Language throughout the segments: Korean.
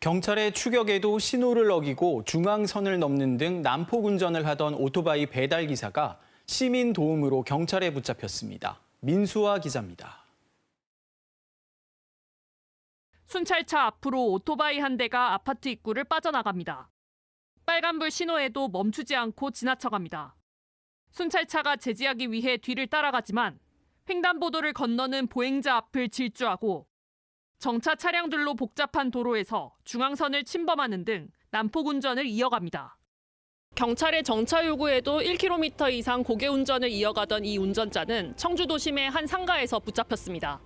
경찰의 추격에도 신호를 어기고 중앙선을 넘는 등 난폭 운전을 하던 오토바이 배달 기사가 시민 도움으로 경찰에 붙잡혔습니다. 민수아 기자입니다. 순찰차 앞으로 오토바이 한 대가 아파트 입구를 빠져나갑니다. 빨간불 신호에도 멈추지 않고 지나쳐갑니다. 순찰차가 제지하기 위해 뒤를 따라가지만 횡단보도를 건너는 보행자 앞을 질주하고 정차 차량들로 복잡한 도로에서 중앙선을 침범하는 등 난폭 운전을 이어갑니다. 경찰의 정차 요구에도 1km 이상 고개 운전을 이어가던 이 운전자는 청주 도심의 한 상가에서 붙잡혔습니다.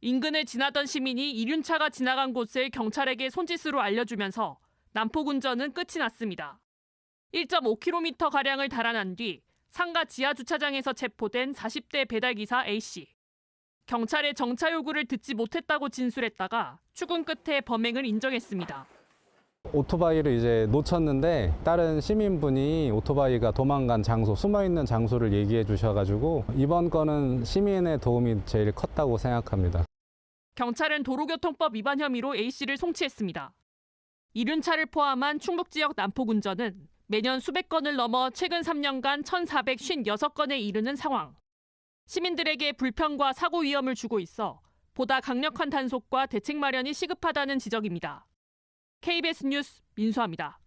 인근을 지나던 시민이 이륜차가 지나간 곳을 경찰에게 손짓으로 알려주면서 난폭 운전은 끝이 났습니다. 1.5km 가량을 달아난 뒤 상가 지하 주차장에서 체포된 40대 배달기사 A씨. 경찰의 정차 요구를 듣지 못했다고 진술했다가 추궁 끝에 범행을 인정했습니다. 오토바이를 이제 놓쳤는데 다른 시민분이 오토바이가 도망간 장소, 숨어 있는 장소를 얘기해 주셔가지고 이번 건은 시민의 도움이 제일 컸다고 생각합니다. 경찰은 도로교통법 위반 혐의로 A씨를 송치했습니다. 이륜 차를 포함한 충북 지역 난폭 운전은 매년 수백 건을 넘어 최근 3년간 1,456건에 이르는 상황. 시민들에게 불편과 사고 위험을 주고 있어 보다 강력한 단속과 대책 마련이 시급하다는 지적입니다. KBS 뉴스 민수아입니다.